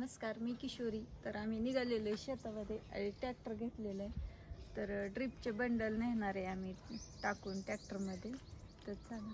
नमस्कार मी किशोरी. तर आम्ही निघालेलो आहे शेतामध्ये. आणि ट्रॅक्टर घेतलेलं आहे. तर ड्रिपचे बंडल नेणार आहे आम्ही टाकून ट्रॅक्टरमध्ये तर चला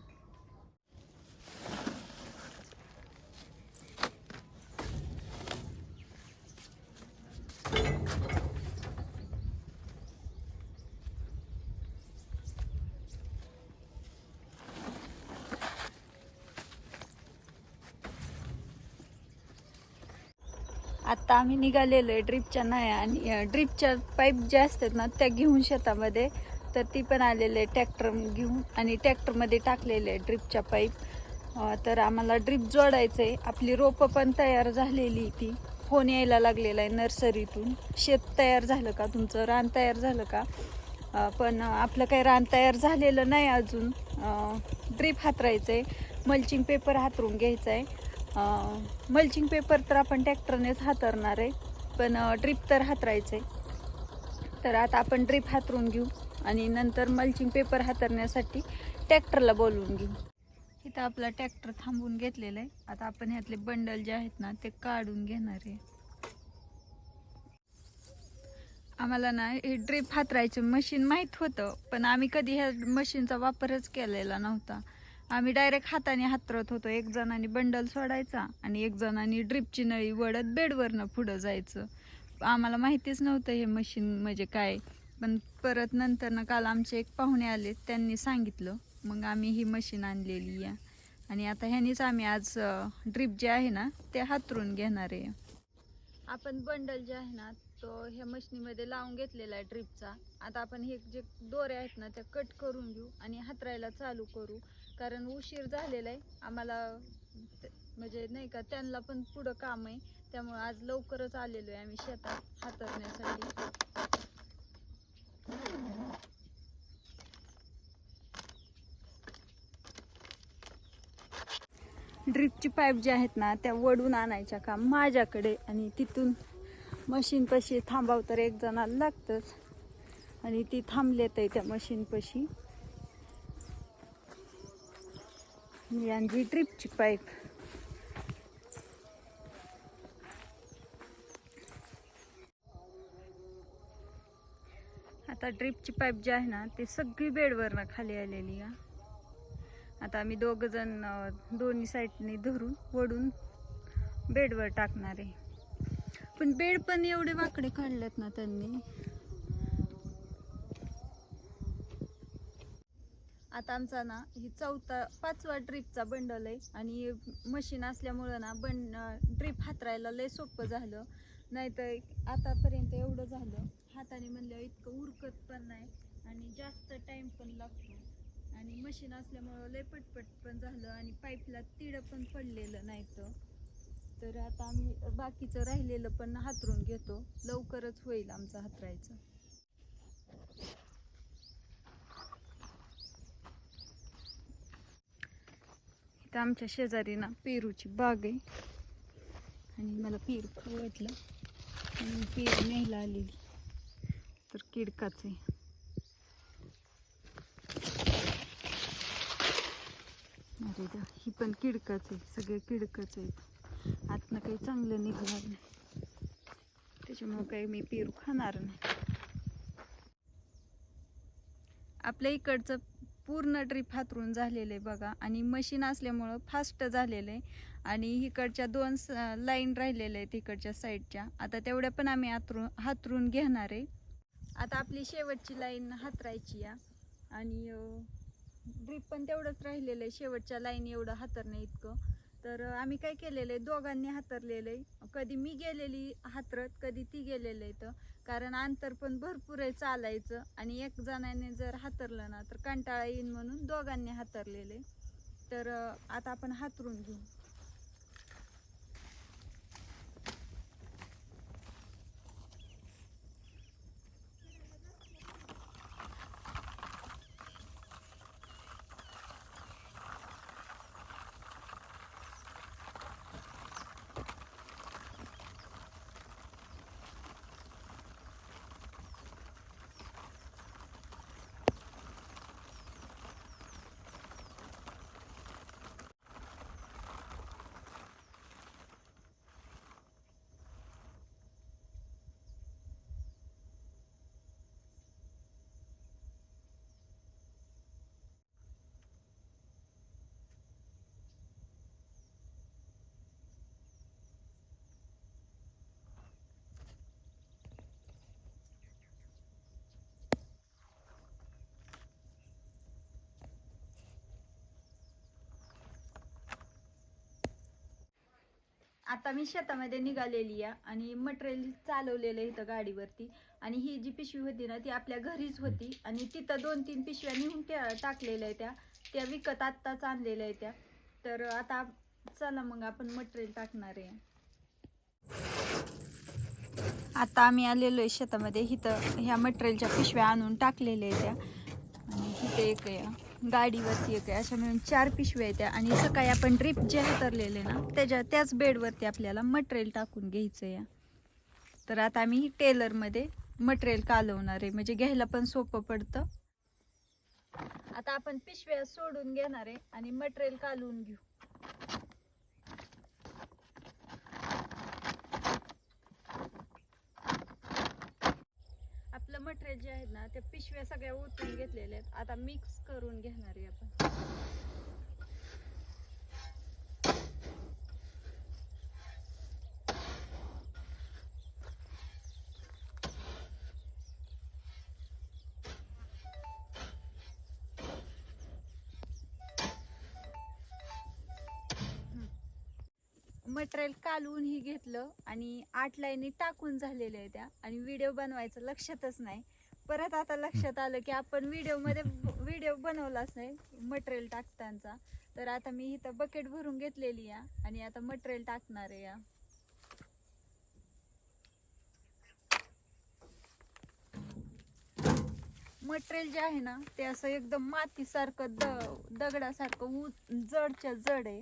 आत्ता आम्ही निघालेलो आहे ड्रीपच्या नाही आणि ड्रीपच्या पाईप ज्या असतात ना त्या घेऊन शेतामध्ये. तर ती पण आलेले आहे ट्रॅक्टर घेऊन आणि ट्रॅक्टरमध्ये टाकलेले आहे ड्रीपच्या पाईप. तर आम्हाला ड्रीप जोडायचं आहे आपली रोपं पण तयार झालेली ती. फोन यायला लागलेला आहे नर्सरीतून. शेत तयार झालं का तुमचं? रान तयार झालं का? पण आपलं काही रान तयार झालेलं नाही अजून. ड्रीप हातरायचं आहे मल्चिंग पेपर हातरून घ्यायचा आहे मल्चिंग पेपर तर आपण ट्रॅक्टरनेच हातरणार आहे. पण ड्रिप तर हातरायचं आहे तर आता आपण ड्रिप हातरून घेऊ आणि नंतर मल्चिंग पेपर हातरण्यासाठी ट्रॅक्टरला बोलवून घेऊ. इथं आपला ट्रॅक्टर थांबवून घेतलेला आहे. आता आपण ह्यातले बंडल जे आहेत ना ते काढून घेणार आहे. आम्हाला ना हे ड्रिप हातरायचं मशीन माहीत होतं पण आम्ही कधी ह्या मशीनचा वापरच केलेला नव्हता. आम्ही डायरेक्ट हाताने हातरत होतो. एक जणांनी बंडल सोडायचा आणि एक जणांनी ड्रिपची नळी वडत बेडवरनं पुढं जायचं. आम्हाला माहितीच नव्हतं हे मशीन म्हणजे काय. पण परत नंतर ना काल आमचे एक पाहुणे आले त्यांनी सांगितलं मग आम्ही ही मशीन आणलेली आहे. आणि आता ह्यानीच आम्ही आज ड्रिप जे आहे ना ते हातरून घेणार आहे. आपण बंडल जे आहे ना तो ह्या मशनीमध्ये लावून घेतलेला आहे ड्रिपचा आता आपण हे जे दोरे आहेत ना त्या कट करून घेऊ आणि हातरायला चालू करू. कारण उशीर झालेला आहे. आम्हाला म्हणजे नाही का त्यांना पण पुढं काम आहे. त्यामुळे आज लवकरच आलेलो आहे आम्ही शेतात हातरण्यासाठी. ड्रिपची पाईप ज्या आहेत ना त्या वडून आणायच्या काम माझ्याकडे आणि तिथून मशीनपाशी थांबाव तर एक जणाला लागतंच. आणि ती थांबलेत आहे त्या मशीनपाशी ही आणली ड्रिपची पाईप. आता ड्रिपची पाईप जी आहे ना ती सगळी बेडवरनं खाली आलेली आहे. आता आम्ही दोघं जण दोन्ही साईडने धरून वडून बेडवर टाकणार आहे. पण बेड पण एवढे वाकडे काढलेत ना त्यांनी. आता आमचा ना ही चौथा पाचवा ड्रीपचा बंडल आहे. आणि मशीन असल्यामुळं ना बंड ड्रीप हातरायला लय सोपं झालं. नाहीतर आतापर्यंत एवढं झालं. हाताने म्हणल्यावर इतकं उरकत पण नाही. आणि जास्त टाईम पण लागतो. आणि मशीन असल्यामुळं लय पटपट पण झालं. आणि पाईपला तिडं पण पडलेलं नाही तर आता आम्ही बाकीचं राहिलेलं पण हातरून घेतो. लवकरच होईल आमचं हातरायचं. इथं आमच्या शेजारी ना पेरूची बाग आहे. आणि मला पेरू खाऊ वाटलं आणि पेरू न्यायला आलेली. तर किडकाच आहे. अरे दा ही पण किडकाच आहे. सगळे किडकच आहेत. आतनं काही चांगलं निघणार नाही. त्याच्यामुळं काही मी पेरू खाणार नाही. आपल्या इकडचं पूर्ण ट्रिप हातरून झालेलं आहे बघा. आणि मशीन असल्यामुळं फास्ट झालेलं. आहे आणि इकडच्या दोन लाईन राहिलेल्या आहेत इकडच्या साईडच्या आता तेवढ्या पण आम्ही हातरून हातरून घेणार आहे. आता आपली शेवटची लाईन हातरायची या. आणि ड्रीप पण तेवढंच राहिलेलं आहे. शेवटच्या लाईन एवढं हातरणे इतकं. तर आम्ही काय केलेलं आहे दोघांनी हातरलेलं आहे. कधी मी गेलेली हातरत कधी ती गेलेलं आहे तर कारण अंतर पण भरपूर आहे चालायचं. आणि एक जणाने जर हातरलं ना तर कंटाळा येईन म्हणून दोघांनी हातरलेलं आहे. तर आता आपण हातरून घेऊ. आता मी शेतामध्ये निघालेली आहे आणि मटेरियल चालवलेलं आहे इथं गाडीवरती. आणि ही जी पिशवी होती ना ती आपल्या घरीच होती. आणि तिथं दोन तीन पिशव्या नेऊन त्या टाकलेल्या त्या. त्या विकत आत्ताच आणलेल्या त्या. तर आता चला मग आपण मटेरियल टाकणार आहे. आता आम्ही आलेलो आहे शेतामध्ये. इथं ह्या मटेरियलच्या पिशव्या आणून टाकलेल्या त्या. आणि इथे एक आहे. गाडीवरती एक आहे. अशा मिळून चार पिशव्या येत्या आणि सकाळी आपण ड्रिप जे हातरलेले ना त्याच्या त्याच बेडवरती आपल्याला मटेरियल टाकून घ्यायचं आहे तर आता आम्ही टेलरमध्ये मटेरियल कालवणार आहे. म्हणजे घ्यायला पण सोपं पडतं. आता आपण पिशव्या सोडून घेणार आहे आणि मटेरियल कालवून घेऊ. आपलं मटेरियल जे आहेत ना त्या पिशव्या सगळ्या ओतून घेतलेल्या आहेत. आता मिक्स करून घेणार आहे आपण. मटेरियल कालवूनही घेतलं आणि आठ लाईनी टाकून झालेल्या आहे त्या. आणि व्हिडिओ बनवायचं लक्षातच नाही. परत आता लक्षात आलं की आपण व्हिडिओमध्ये व्हिडिओ बनवलाच नाही मटेरियल टाकताना तर आता मी इथं बकेट भरून घेतलेली या आणि आता मटेरियल टाकणार आहे या. मटेरियल जे आहे ना ते असं एकदम मातीसारखं द दगडासारखं उ जडच्या जड आहे.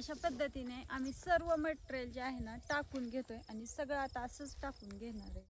अशा पद्धतीने आम्ही सर्व मटेरियल जे आहे ना टाकून घेतोय आणि सगळं आता असंच टाकून घेणार आहे.